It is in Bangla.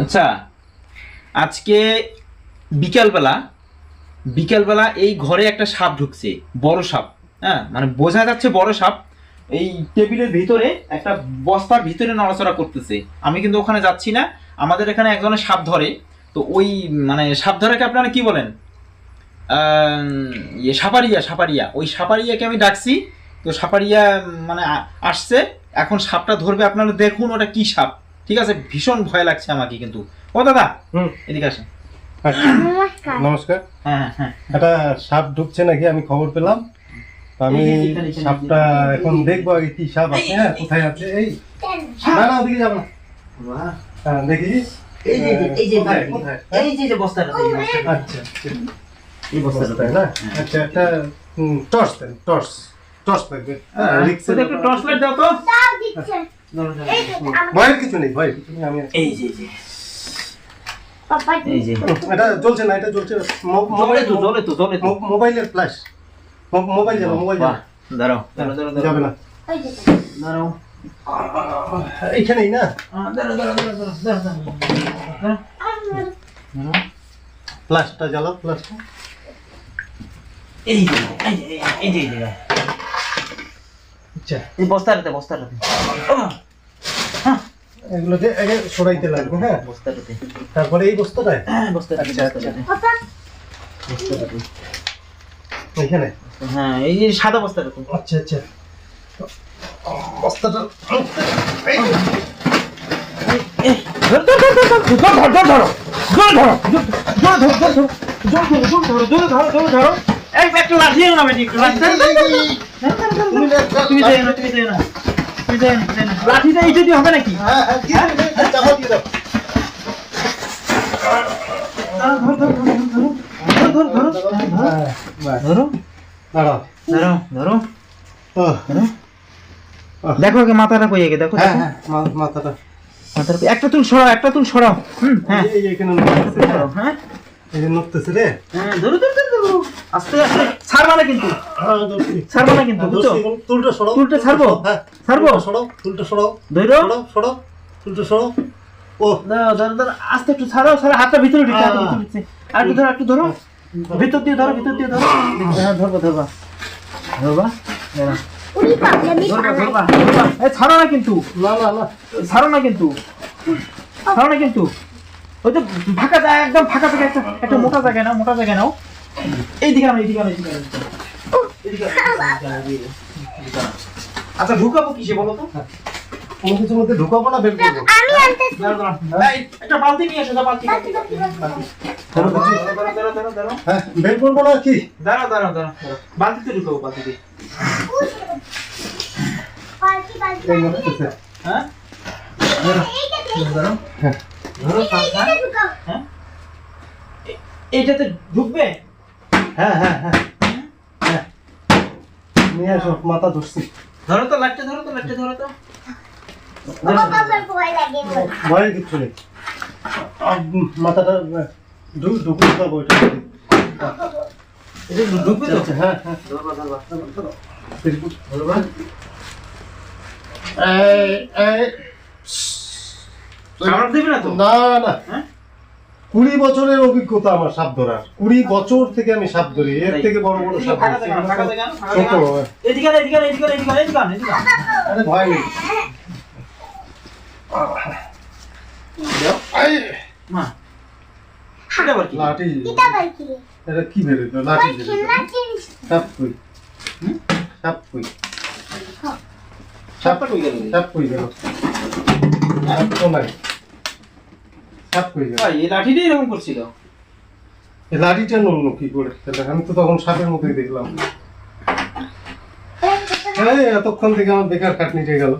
আচ্ছা আজকে বিকালবেলা বিকালবেলা এই ঘরে একটা সাপ ঢুকছে, বড় সাপ হ্যাঁ? মানে বোঝা যাচ্ছে বড় সাপ, এই টেবিলের ভিতরে একটা বস্তার ভিতরে নড়াচড়া করতেছে। আমি কিন্তু ওখানে যাচ্ছি না, আমাদের এখানে একজনের সাপ ধরে। তো ওই মানে সাপ ধরাকে আপনারা কি বলেন? ইয়ে সাপারিয়া সাপারিয়া। ওই সাপারিয়াকে আমি ডাকছি। তো সাপারিয়া মানে আসছে, এখন সাপটা ধরবে, আপনারা দেখুন ওটা কি সাপ। ঠিক আছে ভীষণ ভয় লাগছে আমাকে কিন্তু ও দাদা হুম এদিকে আসেন আচ্ছা, নমস্কার নমস্কার হ্যাঁ হ্যাঁ হ্যাঁ একটা সাপ ঢুকছে নাকি আমি খবর পেলাম আমি সাপটা এখন দেখব আগে কি সাপ আছে হ্যাঁ কোথায় আছে এই না না ওদিকে যাব না হ্যাঁ দেখি এই যে, এই যে, এই যে, যে বস্তাটা। আচ্ছা বস্তাটা না আচ্ছা একটা টর্চ দেন টর্চ টর্চ থাকবে হ্যাঁ, একটু টর্চ লাইট দাও তো দিচ্ছে ভয়ের কিছু নেই ভয়ের কিছু নেই আমি এই যে এই যে। এই যে। এটা জ্বলছে না এটা জলে মোবাইল তো জলে তো মো- মোবাইলের ফ্ল্যাশ মোবাইল যাবে মোবাইল যাবে। দাঁড়াও দাঁড়াও দাঁড়াও যাবে না। দাঁড়াও। এইখানেই না? দাঁড়াও দাঁড়াও দাঁড়াও দাঁড়াও দাঁড়াও দাঁড়াও দাঁড়াও। আমার দাঁড়াও। ফ্ল্যাশটা জ্বালাও ফ্ল্যাশটা এই যে এই যে এই যে। আচ্ছা। এই বস্তাটাতে বস্তাটাতে। আহ, এগুলোকে আগে সরাইতে লাগবে হ্যাঁ বস্তাটাতে তারপরে এই বস্তাটায় হ্যাঁ বস্তাটাতে আচ্ছা, আচ্ছা। বস্তাটাতে এখানে হ্যাঁ এই যে সাদা বস্তাটাতে আচ্ছা আচ্ছা বস্তাটা এই, ধর, ধর, ধর, ধর, ধর, ধর, ধর, ধরো, ধরো, ধরো, ধরো। এই, একটু না বেটি, ধরো, ধরো, ধরো, ধরো, ধরো, ধরো। তুমি যাই না, তুমি তুমি যাই না। লাঠিটা এইটা দিয়ে হবে নাকি দেখো মাথাটা কই আগে দেখো মাথাটা একটা তুল সরাও একটা তুল সরাও হ্যাঁ হ্যাঁ ধরো ধরো আস্তে আস্তে। ছাড়বা না কিন্তু। হ্যাঁ, ছাড়বা না কিন্তু হ্যাঁ, বুঝছ? তুলটা সরাও তুলটা ছাড়বো? হ্যাঁ ছাড়বো? সরাও তুলটা সরাও ধরো সরাও তুলটা সরাও ও। দাঁড়াও, দাঁড়াও, দাঁড়াও, আস্তে একটু ছাড়াও ছাড়া হাতটা ভিতরে ঢুকে হাতটা ভিতরে। আর একটু ধরো একটু ধরো। ভিতর দিয়ে ধরো ভিতর দিয়ে ধরো। হ্যাঁ ধরবা ধরবা। ধরবা? ছাড়ো না কিন্তু। না না না। ছাড়ো না কিন্তু। ছাড়ো না কিন্তু। ওই তো ফাঁকা জায়গা একদম ফাঁকা জায়গা একটা একটা মোটা জায়গা নাও মোটা জায়গা নাও। এইদিকে আমি আমি আচ্ছা ঢুকাবো কিসে বলো তো? কোনো কিছুর মধ্যে ঢুকাবো না বের করব? হ্যাঁ, একটা বালতি নিয়ে এসো বের করব না কি? বালতিতে ঢুকাবো বালতিতে। বালতি হ্যাঁ? হ্যাঁ? ধরো হ্যাঁ? এটাতে ঢুকবে? হ্যাঁ হ্যাঁ হ্যাঁ। হ্যাঁ নিয়ে আসো মাথা ধরছি। ধরো তো লাইটটা ধরো তো লাইটটা ধরো তো। ভয়ের কিচ্ছু নেই। মাথাটা পাবো এটা। এটা হ্যাঁ হ্যাঁ। ধরবা ধরবা বের কর। ধরবা এই, এই, কামড় দিবে না তো? না না। হ্যাঁ? কুড়ি বছরের অভিজ্ঞতা আমার সাপ ধরার। কুড়ি বছর থেকে আমি সাপ ধরি এর থেকে বড় বড় সাপ ধরি হ্যাঁ। লাঠি। এটা কি? বেরোতো লাঠি সাপ কই? সাপ কই? সাপ কই গেল? সাপ কই গেল? সাপ তো এই লাঠিটাই এরকম করছিল? এই লাঠিটা নড়লো কি করে? তাহলে আমি তো তখন সাপের মতোই দেখলাম। হ্যাঁ এতক্ষণ থেকে আমার বেকার খাটনিটা গেল।